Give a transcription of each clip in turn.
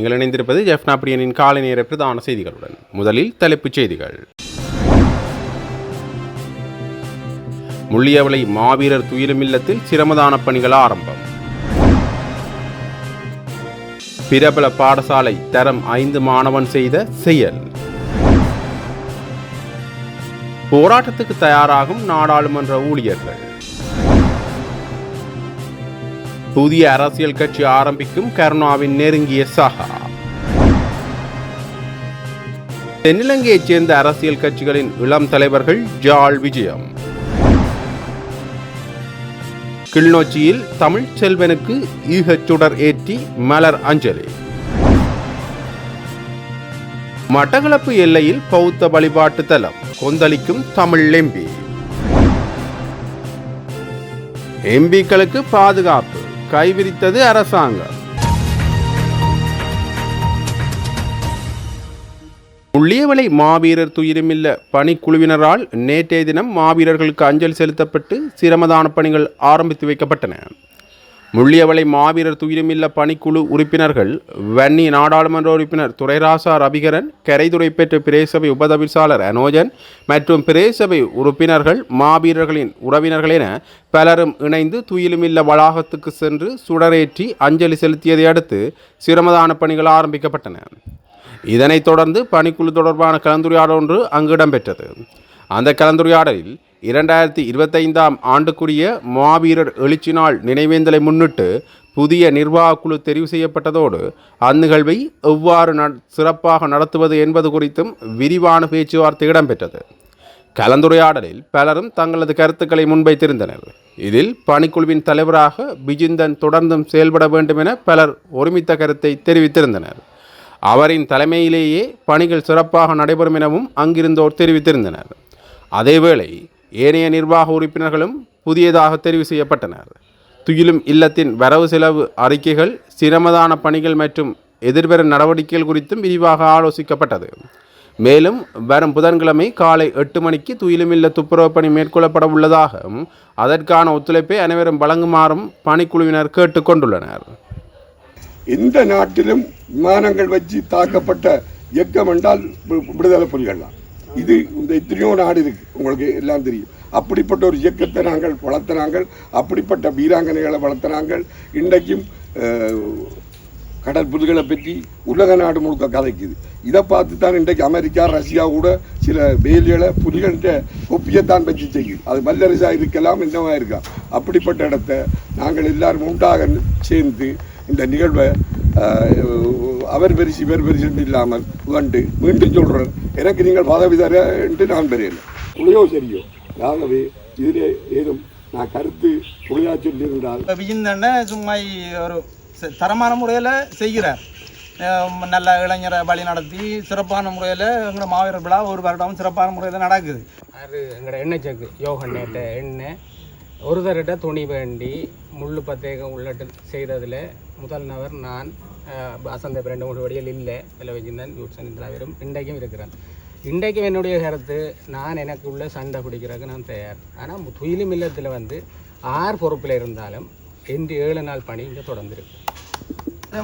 நீங்கள் இணைந்திருப்பது ஜெஃப்னா பிரியனின் காலை நேர பிரதான செய்திகளுடன். முதலில் தலைப்புச் செய்திகள். முள்ளியவளை மாவீரர் துயிலுமில்லத்தில் சிரமதான பணிகள் ஆரம்பம். பிரபல பாடசாலை தரம் ஐந்து மாணவன் செய்த செயல். போராட்டத்துக்கு தயாராகும் நாடாளுமன்ற ஊழியர்கள். புதிய அரசியல் கட்சி ஆரம்பிக்கும் கருணாவின் நெருங்கிய சகா. தென்னிலங்கையைச் சேர்ந்த அரசியல் கட்சிகளின் இளம் தலைவர்கள் ஜால் விஜயம். கிளிநொச்சியில் தமிழ் செல்வனுக்கு ஈகச் சுடர் ஏற்றி மலர் அஞ்சலி. மட்டக்களப்பு எல்லையில் பௌத்த வழிபாட்டு தலம் கொந்தளிக்கும் தமிழ் எம்பி. எம்பிக்களுக்கு பாதுகாப்பு. கைவிரித்தது அரசாங்கம். முள்ளியவளை மாவீரர் துயிலுமில்ல பணிக்குழுவினரால் நேற்றைய தினம் மாவீரர்களுக்கு அஞ்சல் செலுத்தப்பட்டு சிரமதான பணிகள் ஆரம்பித்து வைக்கப்பட்டன. முள்ளியவளை மாவீரர் துயிலுமில்ல பணிக்குழு உறுப்பினர்கள் வன்னி நாடாளுமன்ற உறுப்பினர் துரைராசா ரவிகரன் கரைதுறை பெற்ற பிரேசபை உபதவிசாளர் அனோஜன் மற்றும் பிரேசபை உறுப்பினர்கள் மாவீரர்களின் உறவினர்கள் என பலரும் இணைந்து துயிலுமில்ல வளாகத்துக்கு சென்று சுடரேற்றி அஞ்சலி செலுத்தியதை அடுத்து சிரமதான பணிகள் ஆரம்பிக்கப்பட்டன. இதனைத் தொடர்ந்து பணிக்குழு தொடர்பான கலந்துரையாடல் ஒன்று அங்கு இடம்பெற்றது. அந்த கலந்துரையாடலில் இரண்டாயிரத்தி இருபத்தைந்தாம் ஆண்டுக்குரிய மாவீரர் எழுச்சி நாள் நினைவேந்தலை முன்னிட்டு புதிய நிர்வாகக்குழு தெரிவு செய்யப்பட்டதோடு அந்நிகழ்வை எவ்வாறு சிறப்பாக நடத்துவது என்பது குறித்தும் விரிவான பேச்சுவார்த்தை இடம்பெற்றது. கலந்துரையாடலில் பலரும் தங்களது கருத்துக்களை முன்வைத்திருந்தனர். இதில் பணிக்குழுவின் தலைவராக பிஜிந்தன் தொடர்ந்தும் செயல்பட வேண்டும் என பலர் ஒருமித்த கருத்தை தெரிவித்திருந்தனர். அவரின் தலைமையிலேயே பணிகள் சிறப்பாக நடைபெறும் எனவும் அங்கிருந்தோர் தெரிவித்திருந்தனர். அதேவேளை ஏனைய நிர்வாக உறுப்பினர்களும் புதியதாக தெரிவு செய்யப்பட்டனர். துயிலும் இல்லத்தின் வரவு செலவு அறிக்கைகள் சிரமதான பணிகள் மற்றும் எதிர்வரும் நடவடிக்கைகள் குறித்தும் விரிவாக ஆலோசிக்கப்பட்டது. மேலும் வரும் புதன்கிழமை காலை எட்டு மணிக்கு துயிலும் இல்ல துப்புரவு பணி மேற்கொள்ளப்பட உள்ளதாகவும் அதற்கான ஒத்துழைப்பை அனைவரும் வழங்குமாறும் பணிக்குழுவினர் கேட்டுக்கொண்டுள்ளனர் எந்த நாட்டிலும் விமானங்கள் வச்சு தாக்கப்பட்ட இயக்கம் என்றால் விடுதலை புலிகள் தான். இது இந்த எத்தனையோ நாடு இருக்கு. உங்களுக்கு எல்லாம் தெரியும். அப்படிப்பட்ட ஒரு இயக்கத்தை நாங்கள் வளர்த்தினாங்கள் அப்படிப்பட்ட வீராங்கனைகளை வளர்த்தினாங்கள் இன்றைக்கும் கடற்புதுகளை கடல் புலிகளை பற்றி உலக நாடு முழுக்க கதைக்குது. இதை பார்த்து தான் இன்றைக்கு அமெரிக்கா ரஷ்யா கூட சில வேலிகளை புலிகள்கிட்ட ஒப்பியத்தான் வச்சு செய்யுது. அது வல்லரசாக இருக்கலாம் என்னவா இருக்கலாம். அப்படிப்பட்ட இடத்த நாங்கள் எல்லாரும் உண்டாக சேர்ந்து இந்த நிகழ்வை அவர் பரிசு இவர் பரிசு என்று இல்லாமல் கண்டு மீண்டும் சொல்கிறேன் எனக்கு நீங்கள் பதவி தர என்று நான் பெரியல புளியோ சரியோ? ஆகவே இதிலே ஏதும் நான் கருத்து புளியா சொல்லியிருந்தால். விஜயந்தண்ண சும்மா ஒரு தரமான முறையில் செய்கிறார். நல்ல இளைஞரை வழி நடத்தி சிறப்பான முறையில் எங்களோட மாவீரர் விழா ஒரு வருடம் சிறப்பான முறையில் நடக்குது. அது எங்களோட எண்ணெய் சக்கு யோகண்ணேட்ட எண்ணெய். ஒரு தரட்ட துணி வேண்டி முள்ளு பத்தேகம் உள்ளிட்டு செய்ததில் முதல் நபர் நான். அஹ், வசந்த ரெண்டு மூணு வழியில் இல்லை இதில் வச்சிருந்தேன் யூட்சன் தலைவரும் இன்றைக்கும் இருக்கிறேன் இன்றைக்கும் என்னுடைய கருத்து நான் எனக்கு உள்ள சண்டை பிடிக்கிறதுக்கு நான் தயார் ஆனால் துயிலும் இல்லத்தில் வந்து ஆர் பொறுப்பில் இருந்தாலும் இன்று ஏழு நாள் பணி இங்கே தொடர்ந்துருக்கு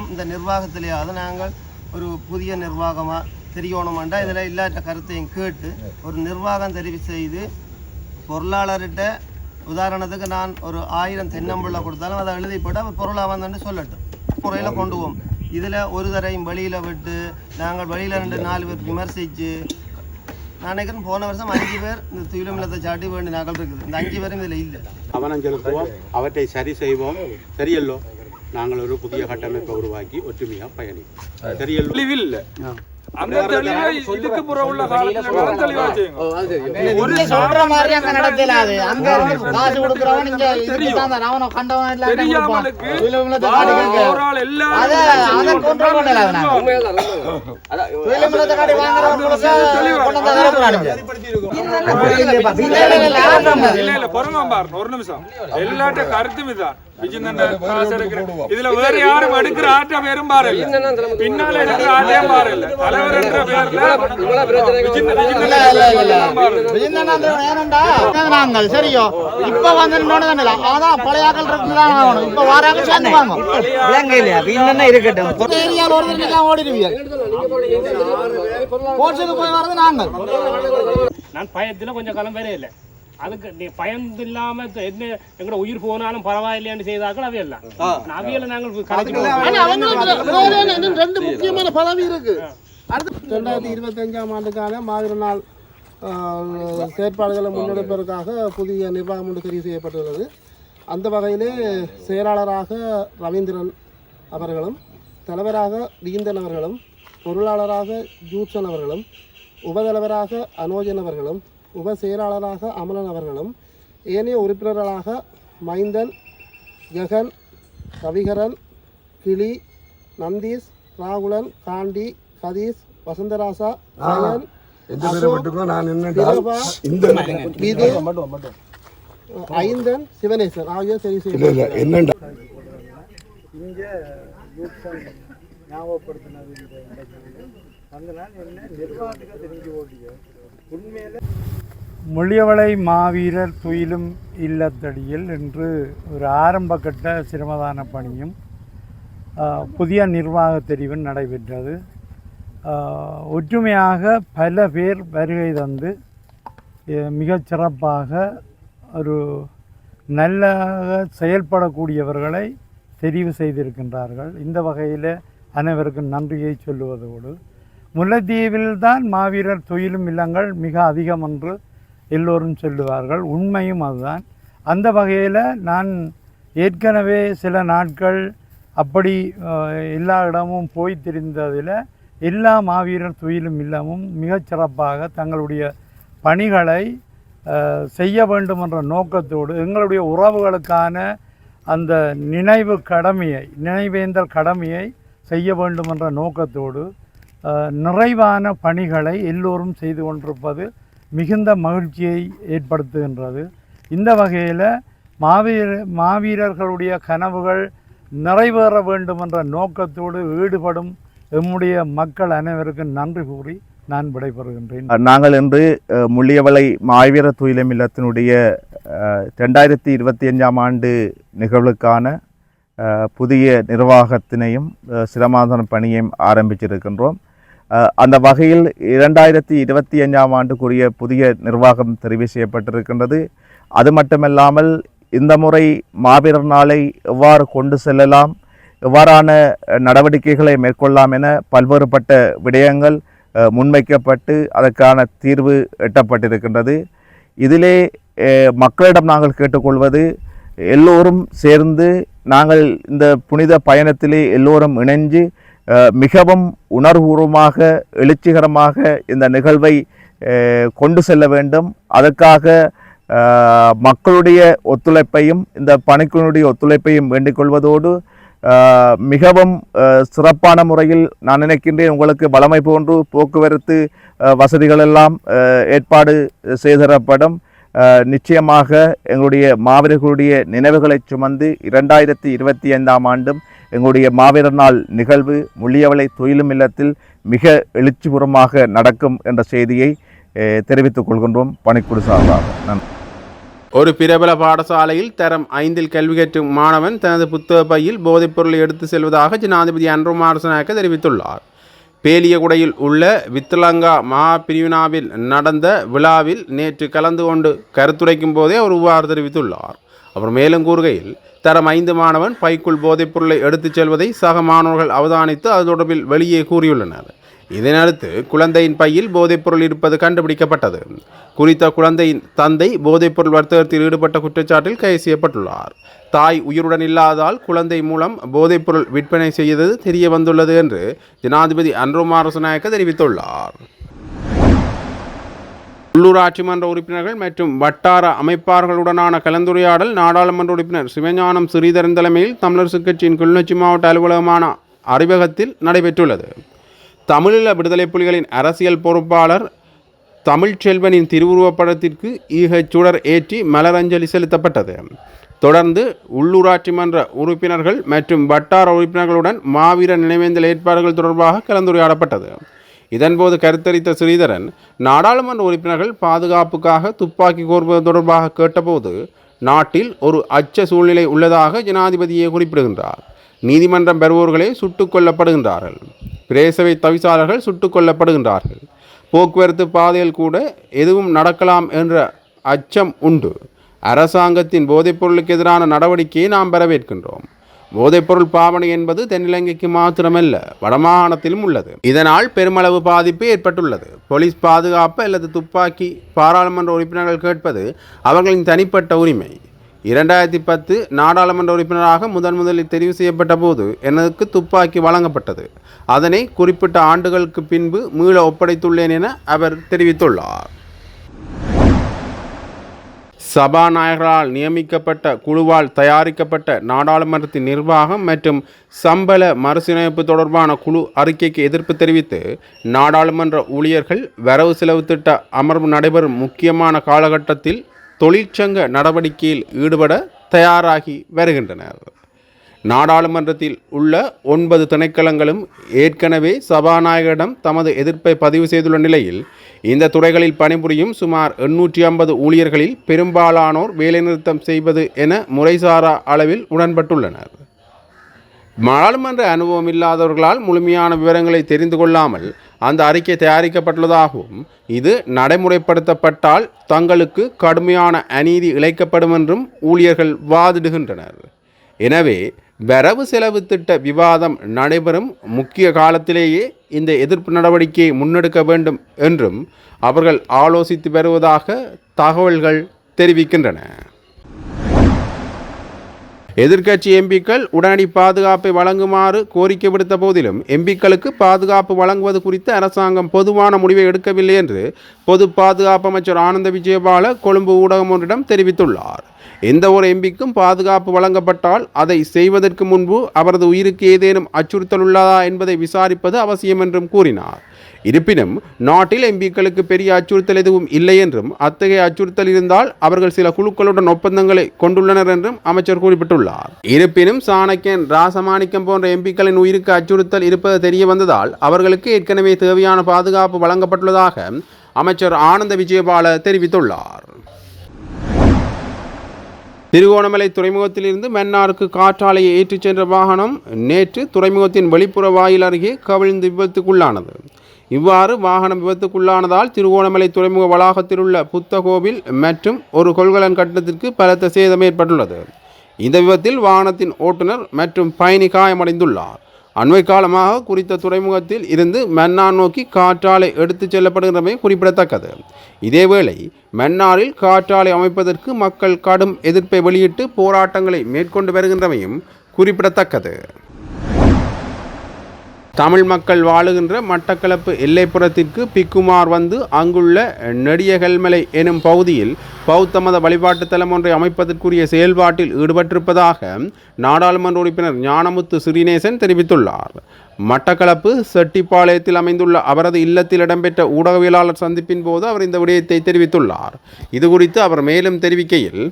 இந்த நிர்வாகத்திலேயாவது நாங்கள் ஒரு புதிய நிர்வாகமாக தெரியணுமாண்டா இதில் இல்லாத கருத்தையும் கேட்டு ஒரு நிர்வாகம் தெரிவு செய்து பொருளாளர்கிட்ட உதாரணத்துக்கு நான் ஒரு ஆயிரம் தென்னம்பிள்ளை கொடுத்தாலும் அதை எழுதி போட்டு அவர் பொருளாக வந்தோன்னு சொல்லட்டும் முறையில் கொண்டு போவோம் இதில் ஒரு தரையும் வெளியில் விட்டு நாங்கள் வெளியில் ரெண்டு நாலு பேர் விமர்சித்து நான் நினைக்கிறேன் போன வருஷம் அஞ்சு பேர் இந்த துயிலமில்லத்தை சாட்டி வேண்டிய நகல் இருக்குது. இந்த அஞ்சு பேரும் இதில் இல்லை. கவனம் செலுத்துவோம். அவற்றை சரி செய்வோம். சரியல்லோ? நாங்கள் ஒரு புதிய கட்டமைப்பை உருவாக்கி ஒற்றுமையாக பயணிப்போம். சரியல்லோ? அந்த தெளிவை இதுக்கு புற உள்ள காலத்துல தெளிவா செய்யுங்க ஒரு சொல்ற மாதிரி அங்க நடத்தலாது அங்க இருந்து காசு கொடுக்கறவன் இங்க இதுதான் அவன கண்டவன் இல்ல தெரியாமலுக்கு ஒரு ஆள் எல்லாரும் அத அத கண்ட்ரோல் பண்ணல அவன விலமிலத்தை காட்டி வாங்குறவன் முழுசா கொண்டு வந்து தர போறானுங்க இல்ல இல்ல பொறுங்க பாருங்க ஒரு நிமிஷம் எல்லாட்ட கருத்தும் இதான் விஜயநந்த காசு எடுக்கிற இதுல வேற யாரும் எடுக்கிற ஆட்ட பேரும் பாரு இல்ல பின்னால எடுக்கிற ஆட்டையும் பாரு இல்ல தலைவர் என்ற பெயர்ல நாங்கள் சரியோ? இப்ப வந்து அதான் பழைய ஆக்கள் இருக்குதான் ஆகணும். இப்ப வாராங்க சேர்ந்துவாங்க விலங்கையில இன்னும் இருக்கட்டும். ஒரு ஓடிடுவீங்க. கோட்ஸுக்கு போய் வர்றது நாங்கள். நான் பயத்தில் கொஞ்சம் காலம் வேற இல்லை. அதுக்கு நீ பயந்து இல்லாம என்ன எங்களோட உயிர் போனாலும் பரவாயில்லைன்னு செய்தாக்கள் அவையெல்லாம். அவையில நாங்கள் ரெண்டு முக்கியமான பதவி இருக்கு. அடுத்து ரெண்டாயிரத்தி இருபத்தஞ்சாம் ஆண்டுக்கான மாதிரி நாள் செயற்பாடுகளை முன்னெடுப்பதற்காக புதிய நிர்வாகம் ஒன்று தெரிவு செய்யப்பட்டுள்ளது. அந்த வகையிலே செயலாளராக ரவீந்திரன் அவர்களும் தலைவராக வீந்தன் அவர்களும் பொருளாளராக ஜூட்சன் அவர்களும் உபதலைவராக அனோஜன் அவர்களும் உப செயலாளராக அமலன் அவர்களும் ஏனைய உறுப்பினர்களாக மைந்தன் ஜெகன் ரவிகரன் கிளி நந்தீஷ் ராகுலன் காண்டி கதீஷ் வசந்தராசா எந்த பேரை நான் இந்த விது ஐந்தன் சிவனேசன் ஆகியோர் இல்ல செய்ய இல்ல என்னடா மொழியவளை மாவீரர் துயிலும் இல்லத்தடியில் இன்று ஒரு ஆரம்பகட்ட சிரமதான பணியும் புதிய நிர்வாக தெரிவும் நடைபெற்றது. ஒற்றுமையாக பல பேர் வருகை தந்து மிகச்சிறப்பாக மிகச் சிறப்பாக ஒரு நல்ல செயல்படக்கூடியவர்களை தெரிவு செய்திருக்கின்றார்கள். இந்த வகையில் அனைவருக்கும் நன்றியை சொல்லுவதோடு முல்லைத்தீவில் தான் மாவீரர் தொழிலும் இல்லங்கள் மிக அதிகம் என்று எல்லோரும் சொல்லுவார்கள். உண்மையும் அதுதான். அந்த வகையில் நான் ஏற்கனவே சில நாட்கள் அப்படி எல்லா இடமும் போய் தெரிந்ததில் எல்லா மாவீரர் துயிலும் இல்லமும் மிகச்சிறப்பாக தங்களுடைய பணிகளை செய்ய வேண்டும் என்ற நோக்கத்தோடு எங்களுடைய உறவுகளுக்கான அந்த நினைவு கடமையை நினைவேந்தல் கடமையை செய்ய வேண்டும் என்ற நோக்கத்தோடு நிறைவான பணிகளை எல்லோரும் செய்து கொண்டிருப்பது மிகுந்த மகிழ்ச்சியை ஏற்படுத்துகின்றது. இந்த வகையில் மாவீர மாவீரர்களுடைய கனவுகள் நிறைவேற வேண்டும் என்ற நோக்கத்தோடு ஈடுபடும் எம்முடைய மக்கள் அனைவருக்கும் நன்றி கூறி நான் விடைபெறுகின்றேன். நாங்கள் இன்று முள்ளியவளை மாவீர துயிலம் இல்லத்தினுடைய ரெண்டாயிரத்தி இருபத்தி அஞ்சாம் ஆண்டு நிகழ்வுக்கான புதிய நிர்வாகத்தினையும் சிரமாதன பணியையும் ஆரம்பிச்சிருக்கின்றோம். அந்த வகையில் இரண்டாயிரத்தி இருபத்தி அஞ்சாம் ஆண்டுக்குரிய புதிய நிர்வாகம் தெரிவு செய்யப்பட்டிருக்கின்றது. அது மட்டுமல்லாமல் இந்த முறை மாவீரர் நாளை எவ்வாறு கொண்டு செல்லலாம் எவ்வாறான நடவடிக்கைகளை மேற்கொள்ளலாம் என பல்வேறுபட்ட விடயங்கள் முன்வைக்கப்பட்டு அதற்கான தீர்வு எட்டப்பட்டிருக்கின்றது. இதிலே மக்களிடம் நாங்கள் கேட்டுக்கொள்வது எல்லோரும் சேர்ந்து நாங்கள் இந்த புனித பயணத்திலே எல்லோரும் இணைஞ்சு மிகவும் உணர்வுபூர்வமாக எழுச்சிகரமாக இந்த நிகழ்வை கொண்டு செல்ல வேண்டும். அதற்காக மக்களுடைய ஒத்துழைப்பையும் இந்த பணிக்குழுடைய ஒத்துழைப்பையும் வேண்டிக் கொள்வதோடு மிகவும் சிறப்பான முறையில் நான் நினைக்கின்றேன் உங்களுக்கு வளமை போன்று போக்குவரத்து வசதிகளெல்லாம் வசதிகள் எல்லாம் ஏற்பாடு செய்தரப்படும் நிச்சயமாக எங்களுடைய மாவீரர்களுடைய நினைவுகளை சுமந்து இரண்டாயிரத்தி இருபத்தி ஐந்தாம் ஆண்டும் எங்களுடைய மாவீரர் நாள் நிகழ்வு முள்ளியவளை தொழிலும் இல்லத்தில் மிக எழுச்சிபுறமாக நடக்கும் என்ற செய்தியை தெரிவித்துக் கொள்கின்றோம். பணிக்குழு சார்பாக. நன்றி. ஒரு பிரபல பாடசாலையில் தரம் ஐந்தில் கல்வி கற்றும் மாணவன் தனது புத்தக பையில் போதைப்பொருளை எடுத்து செல்வதாக ஜனாதிபதி அன்ரு தெரிவித்துள்ளார். பேலியகுடையில் உள்ள வித்தலங்கா மகா பிரிவினாவில் நடந்த விழாவில் நேற்று கலந்து கொண்டு கருத்துரைக்கும் போதே அவர் இவ்வாறு தெரிவித்துள்ளார். அவர் மேலும் கூறுகையில் தரம் ஐந்து மாணவன் பைக்குள் போதைப்பொருளை எடுத்துச் செல்வதை சக மாணவர்கள் அவதானித்து அது தொடர்பில் வெளியே கூறியுள்ளனர். இதனடுத்து குழந்தையின் பையில் போதைப்பொருள் இருப்பது கண்டுபிடிக்கப்பட்டது. குறித்த குழந்தையின் தந்தை போதைப்பொருள் வர்த்தகத்தில் ஈடுபட்ட குற்றச்சாட்டில் கைது செய்யப்பட்டுள்ளார். தாய் உயிருடன் இல்லாதால் குழந்தை மூலம் போதைப்பொருள் விற்பனை செய்தது தெரிய வந்துள்ளது என்று ஜனாதிபதி அன்ருமாரசநாயக்க தெரிவித்துள்ளார். உள்ளூராட்சி மன்ற உறுப்பினர்கள் மற்றும் வட்டார அமைப்பாளர்களுடனான கலந்துரையாடல் நாடாளுமன்ற உறுப்பினர் சிவஞானம் ஸ்ரீதரன் தலைமையில் தமிழரசுக் கட்சியின் கிளிநொச்சி மாவட்ட அலுவலகமான அறிவகத்தில் நடைபெற்றுள்ளது. தமிழீழ விடுதலை புலிகளின் அரசியல் பொறுப்பாளர் தமிழ்ச்செல்வனின் திருவுருவப்படத்திற்கு படத்திற்கு சுடர் ஏற்றி மலரஞ்சலி செலுத்தப்பட்டது. தொடர்ந்து உள்ளூராட்சி மன்ற உறுப்பினர்கள் மற்றும் வட்டார உறுப்பினர்களுடன் மாவீர நினைவேந்தல் ஏற்பாடுகள் தொடர்பாக கலந்துரையாடப்பட்டது. இதன்போது கருத்தரித்த ஸ்ரீதரன் நாடாளுமன்ற உறுப்பினர்கள் பாதுகாப்புக்காக துப்பாக்கி கோருவது தொடர்பாக கேட்டபோது நாட்டில் ஒரு அச்ச சூழ்நிலை உள்ளதாக ஜனாதிபதியை குறிப்பிடுகின்றார். நீதிமன்றம் பெறுவோர்களே சுட்டுக் கொல்லப்படுகின்றார்கள். பிரேசவை தவிசாளர்கள் சுட்டுக் கொல்லப்படுகின்றார்கள். போக்குவரத்து பாதையில் கூட எதுவும் நடக்கலாம் என்ற அச்சம் உண்டு. அரசாங்கத்தின் போதைப்பொருளுக்கு எதிரான நடவடிக்கையை நாம் வரவேற்கின்றோம். போதைப்பொருள் பாவனை என்பது தென்னிலங்கைக்கு மாத்திரமல்ல வடமாகாணத்திலும் உள்ளது. இதனால் பெருமளவு பாதிப்பு ஏற்பட்டுள்ளது. போலீஸ் பாதுகாப்பு அல்லது துப்பாக்கி பாராளுமன்ற உறுப்பினர்கள் கேட்பது அவர்களின் தனிப்பட்ட உரிமை. இரண்டாயிரத்தி பத்து நாடாளுமன்ற உறுப்பினராக முதன் முதலில் தெரிவு செய்யப்பட்ட போது எனக்கு துப்பாக்கி வழங்கப்பட்டது. அதனை குறிப்பிட்ட ஆண்டுகளுக்கு பின்பு மீள ஒப்படைத்துள்ளேன் என அவர் தெரிவித்துள்ளார். சபாநாயகரால் நியமிக்கப்பட்ட குழுவால் தயாரிக்கப்பட்ட நாடாளுமன்றத்தின் நிர்வாகம் மற்றும் சம்பள மறுசீரமைப்பு தொடர்பான குழு அறிக்கைக்கு எதிர்ப்பு தெரிவித்து நாடாளுமன்ற ஊழியர்கள் வரவு செலவு திட்ட அமர்வு நடைபெறும் முக்கியமான காலகட்டத்தில் தொழிற்சங்க நடவடிக்கையில் ஈடுபட தயாராகி வருகின்றனர். நாடாளுமன்றத்தில் உள்ள ஒன்பது திணைக்களங்களும் ஏற்கனவே சபாநாயகரிடம் தமது எதிர்ப்பை பதிவு செய்துள்ள நிலையில் இந்த துறைகளில் பணிபுரியும் சுமார் எண்ணூற்றி ஐம்பது ஊழியர்களில் பெரும்பாலானோர் வேலைநிறுத்தம் செய்வது என முறைசாரா அளவில் உடன்பட்டுள்ளனர் நாடாளுமன்ற அனுபவம் இல்லாதவர்களால் முழுமையான விவரங்களை தெரிந்து கொள்ளாமல் அந்த அறிக்கை தயாரிக்கப்பட்டுள்ளதாகவும் இது நடைமுறைப்படுத்தப்பட்டால் தங்களுக்கு கடுமையான அநீதி இழைக்கப்படும் என்றும் ஊழியர்கள் வாதிடுகின்றனர். எனவே வரவு செலவு திட்ட விவாதம் நடைபெறும் முக்கிய காலத்திலேயே இந்த எதிர்ப்பு நடவடிக்கையை முன்னெடுக்க வேண்டும் என்றும் அவர்கள் ஆலோசித்து வருவதாக தகவல்கள் தெரிவிக்கின்றன. எதிர்க்கட்சி எம்பிக்கள் உடனடி பாதுகாப்பை வழங்குமாறு கோரிக்கை விடுத்த போதிலும் எம்பிக்களுக்கு பாதுகாப்பு வழங்குவது குறித்து அரசாங்கம் பொதுவான முடிவை எடுக்கவில்லை என்று பொது பாதுகாப்பு அமைச்சர் ஆனந்த விஜயபால கொழும்பு ஊடகம் ஒன்றிடம் தெரிவித்துள்ளார். எந்த ஒரு எம்பிக்கும் பாதுகாப்பு வழங்கப்பட்டால் அதை செய்வதற்கு முன்பு அவரது உயிருக்கு ஏதேனும் அச்சுறுத்தல் உள்ளதா என்பதை விசாரிப்பது அவசியம் என்றும் கூறினார். இருப்பினும் நாட்டில் எம்பிக்களுக்கு பெரிய அச்சுறுத்தல் எதுவும் இல்லை என்றும் அத்தகைய அச்சுறுத்தல் இருந்தால் அவர்கள் சில குழுக்களுடன் ஒப்பந்தங்களை கொண்டுள்ளனர் என்றும் அமைச்சர் குறிப்பிட்டுள்ளார். இருப்பினும் சாணக்கியன் ராசமாணிக்கம் போன்ற எம்பிக்களின் உயிருக்கு அச்சுறுத்தல் இருப்பது தெரிய வந்ததால் அவர்களுக்கு ஏற்கனவே தேவையான பாதுகாப்பு வழங்கப்பட்டுள்ளதாக அமைச்சர் ஆனந்த விஜயபால தெரிவித்துள்ளார். திருகோணமலை துறைமுகத்திலிருந்து மன்னாருக்கு காற்றாலையை ஏற்றிச் சென்ற வாகனம் நேற்று துறைமுகத்தின் வெளிப்புற வாயில் அருகே கவிழ்ந்து விபத்துக்குள்ளானது. இவ்வாறு வாகனம் விபத்துக்குள்ளானதால் திருகோணமலை துறைமுக வளாகத்தில் உள்ள புத்தகோவில் மற்றும் ஒரு கொள்கலன் கட்டணத்திற்கு பலத்த சேதம் ஏற்பட்டுள்ளது. இந்த விபத்தில் வாகனத்தின் ஓட்டுநர் மற்றும் பயணி காயமடைந்துள்ளார். அண்மை காலமாக குறித்த துறைமுகத்தில் இருந்து மன்னார் நோக்கி காற்றாலை எடுத்துச் செல்லப்படுகின்றமை குறிப்பிடத்தக்கது. இதேவேளை மன்னாரில் காற்றாலை அமைப்பதற்கு மக்கள் கடும் எதிர்ப்பை வெளியிட்டு போராட்டங்களை மேற்கொண்டு வருகின்றமையும் குறிப்பிடத்தக்கது. தமிழ் மக்கள் வாழுகின்ற மட்டக்களப்பு எல்லைப்புறத்திற்கு பிக்குமார் வந்து அங்குள்ள நெடியகல்மலை எனும் பகுதியில் பௌத்த மத வழிபாட்டு தலம் ஒன்றை அமைப்பதற்குரிய செயல்பாட்டில் ஈடுபட்டிருப்பதாக நாடாளுமன்ற உறுப்பினர் ஞானமுத்து சிறீநேசன் தெரிவித்துள்ளார். மட்டக்களப்பு செட்டிப்பாளையத்தில் அமைந்துள்ள அவரது இல்லத்தில் இடம்பெற்ற ஊடகவியலாளர் சந்திப்பின் போது அவர் இந்த விடயத்தை தெரிவித்துள்ளார். இது குறித்து அவர் மேலும் தெரிவிக்கையில்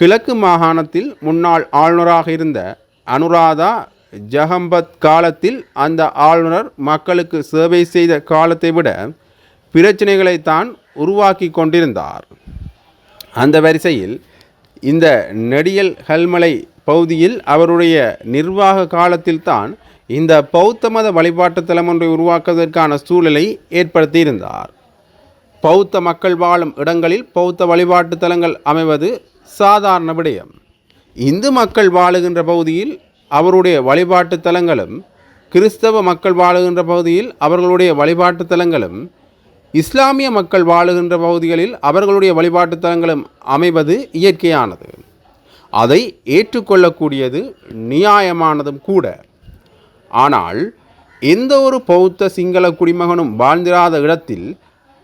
கிழக்கு மாகாணத்தில் முன்னாள் ஆளுநராக இருந்த அனுராதா ஜஹம்பத் காலத்தில் அந்த ஆளுநர் மக்களுக்கு சேவை செய்த காலத்தை விட பிரச்சனைகளை தான் உருவாக்கி கொண்டிருந்தார். அந்த வரிசையில் இந்த நெடியல் ஹல்மலை பகுதியில் அவருடைய நிர்வாக காலத்தில்தான் இந்த பௌத்த மத வழிபாட்டு தலம் ஒன்றை உருவாக்குவதற்கான சூழலை ஏற்படுத்தியிருந்தார். பௌத்த மக்கள் வாழும் இடங்களில் பௌத்த வழிபாட்டு தலங்கள் அமைவது சாதாரண விடயம். இந்து மக்கள் வாழுகின்ற பகுதியில் அவருடைய வழிபாட்டுத் தலங்களும் கிறிஸ்தவ மக்கள் வாழுகின்ற பகுதியில் அவர்களுடைய வழிபாட்டுத் தலங்களும் இஸ்லாமிய மக்கள் வாழுகின்ற பகுதிகளில் அவர்களுடைய வழிபாட்டுத் தலங்களும் அமைவது இயற்கையானது. அதை ஏற்றுக்கொள்ளக்கூடியது நியாயமானதும் கூட. ஆனால் எந்த ஒரு பௌத்த சிங்கள குடிமகனும் வாழ்ந்திராத இடத்தில்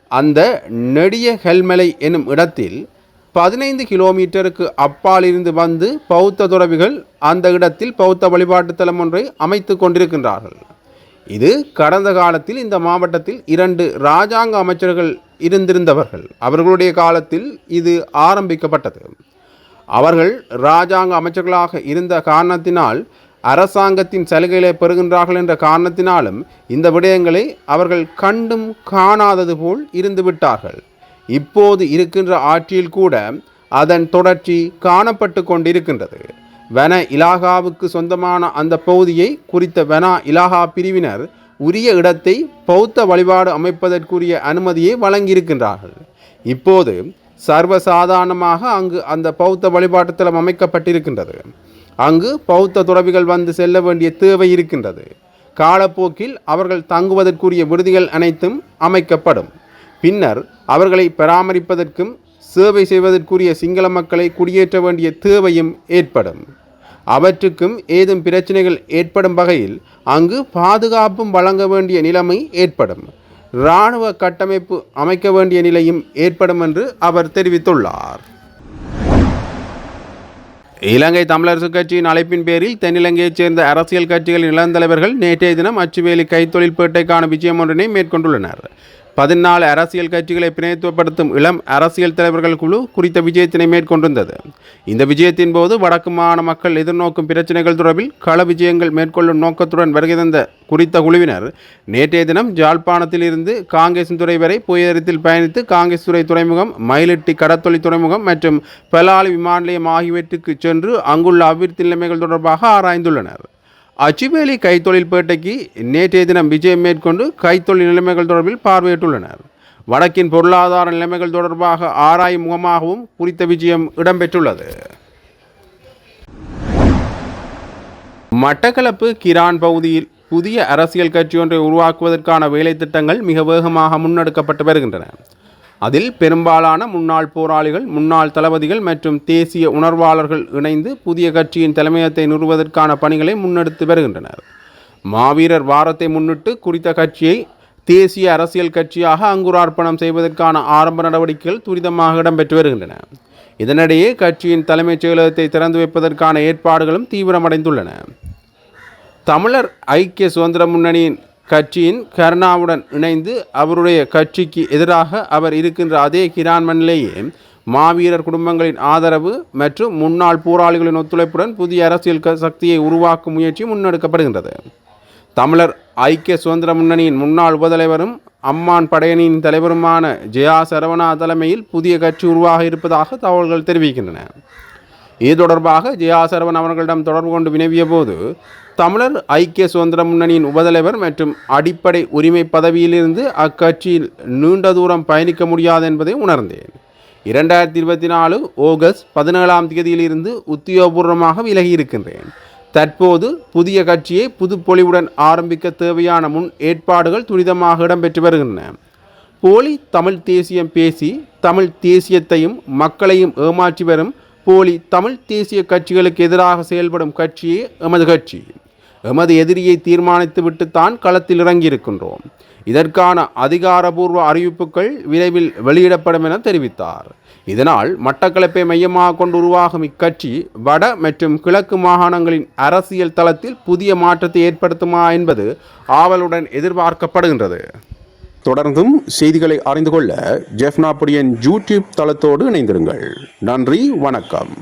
அந்த நெடிய ஹெல்மலை எனும் இடத்தில் பதினைந்து கிலோமீட்டருக்கு அப்பாலிருந்து வந்து பௌத்த துறவிகள் அந்த இடத்தில் பௌத்த வழிபாட்டு தலம் ஒன்றை அமைத்து கொண்டிருக்கின்றார்கள். இது கடந்த காலத்தில் இந்த மாவட்டத்தில் இரண்டு இராஜாங்க அமைச்சர்கள் இருந்திருந்தவர்கள். அவர்களுடைய காலத்தில் இது ஆரம்பிக்கப்பட்டது. அவர்கள் இராஜாங்க அமைச்சர்களாக இருந்த காரணத்தினால் அரசாங்கத்தின் சலுகைகளை பெறுகின்றார்கள் என்ற காரணத்தினாலும் இந்த விடயங்களை அவர்கள் கண்டும் காணாதது போல் இருந்துவிட்டார்கள் இப்போது இருக்கின்ற ஆட்சியில் கூட அதன் தொடர்ச்சி காணப்பட்டு கொண்டிருக்கின்றது. வன இலாகாவுக்கு சொந்தமான அந்த பகுதியை குறித்த வன இலாகா பிரிவினர் உரிய இடத்தை பௌத்த வழிபாடு அமைப்பதற்குரிய அனுமதியை வழங்கியிருக்கின்றார்கள். இப்போது சர்வசாதாரணமாக அங்கு அந்த பௌத்த வழிபாட்டு தலம் அமைக்கப்பட்டிருக்கின்றது. அங்கு பௌத்த துறவிகள் வந்து செல்ல வேண்டிய தேவை இருக்கின்றது. காலப்போக்கில் அவர்கள் தங்குவதற்குரிய விடுதிகள் அனைத்தும் அமைக்கப்படும். பின்னர் அவர்களை பராமரிப்பதற்கும் சேவை செய்வதற்குரிய சிங்கள மக்களை குடியேற்ற வேண்டிய தேவையும் ஏற்படும். அவற்றுக்கும் ஏதும் பிரச்சனைகள் ஏற்படும் வகையில் அங்கு பாதுகாப்பும் வழங்க வேண்டிய நிலைமை ஏற்படும். இராணுவ கட்டமைப்பு அமைக்க வேண்டிய நிலையும் ஏற்படும் என்று அவர் தெரிவித்துள்ளார். இலங்கை தமிழரசு கட்சியின் அழைப்பின் பேரில் தென்னிலங்கையைச் சேர்ந்த அரசியல் கட்சிகளின் இளந்தலைவர்கள் நேற்றைய தினம் அச்சுவேலி கைத்தொழில் பேட்டைக்கான விஜயம் ஒன்றினை மேற்கொண்டுள்ளனர். பதினாலு அரசியல் கட்சிகளை பிணைத்துவப்படுத்தும் இளம் அரசியல் தலைவர்கள் குழு குறித்த விஜயத்தினை மேற்கொண்டிருந்தது. இந்த விஜயத்தின் போது வடக்கு மாகாண மக்கள் எதிர்நோக்கும் பிரச்சனைகள் தொடர்பில் கள விஜயங்கள் மேற்கொள்ளும் நோக்கத்துடன் வருகை தந்த குறித்த குழுவினர் நேற்றைய தினம் ஜாழ்ப்பாணத்தில் இருந்து துறை வரை புயரத்தில் பயணித்து காங்கேஸ் துறை துறைமுகம் மயிலிட்டி கடத்தொழி துறைமுகம் மற்றும் பெலாலி விமான நிலையம் ஆகியவற்றுக்கு சென்று அங்குள்ள அபிவிருத்தி நிலைமைகள் தொடர்பாக ஆராய்ந்துள்ளனர். அச்சுவேலி கைத்தொழில் பேட்டைக்கு நேற்றைய தினம் விஜயம் மேற்கொண்டு கைத்தொழில் நிலைமைகள் தொடர்பில் பார்வையிட்டுள்ளனர். வடக்கின் பொருளாதார நிலைமைகள் தொடர்பாக ஆராயும் முகமாகவும் குறித்த விஜயம் இடம்பெற்றுள்ளது. மட்டக்களப்பு கிரான் பகுதியில் புதிய அரசியல் கட்சி ஒன்றை உருவாக்குவதற்கான வேலை திட்டங்கள் மிக வேகமாக முன்னெடுக்கப்பட்டு வருகின்றன. அதில் பெரும்பாலான முன்னாள் போராளிகள் முன்னாள் தளபதிகள் மற்றும் தேசிய உணர்வாளர்கள் இணைந்து புதிய கட்சியின் தலைமையகத்தை நிறுவுவதற்கான பணிகளை முன்னெடுத்து வருகின்றனர். மாவீரர் வாரத்தை முன்னிட்டு குறித்த கட்சியை தேசிய அரசியல் கட்சியாக அங்குரார்ப்பணம் செய்வதற்கான ஆரம்ப நடவடிக்கைகள் துரிதமாக இடம்பெற்று வருகின்றன. இதனிடையே கட்சியின் தலைமைச் செயலகத்தை திறந்து வைப்பதற்கான ஏற்பாடுகளும் தீவிரமடைந்துள்ளன. தமிழர் ஐக்கிய சுதந்திர முன்னணியின் கட்சியின் கருணாவுடன் இணைந்து அவருடைய கட்சிக்கு எதிராக அவர் இருக்கின்ற அதே கிரான் மண்ணிலேயே மாவீரர் குடும்பங்களின் ஆதரவு மற்றும் முன்னாள் போராளிகளின் ஒத்துழைப்புடன் புதிய அரசியல் க- சக்தியை உருவாக்கும் முயற்சி முன்னெடுக்கப்படுகின்றது. தமிழர் ஐக்கிய சுதந்திர முன்னணியின் முன்னாள் உபதலைவரும் அம்மான் படையணியின் தலைவருமான ஜெயா சரவணா தலைமையில் புதிய கட்சி உருவாக இருப்பதாக தகவல்கள் தெரிவிக்கின்றன. இது தொடர்பாக ஜெயாசரவன் அவர்களிடம் தொடர்பு கொண்டு வினவிய போது தமிழர் ஐக்கிய சுதந்திர முன்னணியின் உபதலைவர் மற்றும் அடிப்படை உரிமை பதவியிலிருந்து அக்கட்சியில் நீண்ட தூரம் பயணிக்க முடியாது என்பதை உணர்ந்தேன். இரண்டாயிரத்தி இருபத்தி நாலு ஆகஸ்ட் பதினேழாம் தேதியிலிருந்து உத்தியோகபூர்வமாக விலகி இருக்கின்றேன். தற்போது புதிய கட்சியை புதுப்பொலிவுடன் ஆரம்பிக்க தேவையான முன் ஏற்பாடுகள் துரிதமாக இடம்பெற்று வருகின்றன. போலி தமிழ் தேசியம் பேசி தமிழ் தேசியத்தையும் மக்களையும் ஏமாற்றி வரும் போலி தமிழ் தேசிய கட்சிகளுக்கு எதிராக செயல்படும் கட்சியே எமது கட்சி. எமது எதிரியை தீர்மானித்துவிட்டு தான் களத்தில் இறங்கியிருக்கின்றோம். இதற்கான அதிகாரபூர்வ அறிவிப்புகள் விரைவில் வெளியிடப்படும் என தெரிவித்தார். இதனால் மட்டக்களப்பை மையமாக கொண்டு உருவாகும் இக்கட்சி வட மற்றும் கிழக்கு மாகாணங்களின் அரசியல் தளத்தில் புதிய மாற்றத்தை ஏற்படுத்துமா என்பது ஆவலுடன் எதிர்பார்க்கப்படுகின்றது. தொடர்ந்தும் செய்திகளை அறிந்து கொள்ள ஜெஃப்னாபுடியன் யூடியூப் தளத்தோடு இணைந்திருங்கள். நன்றி வணக்கம்.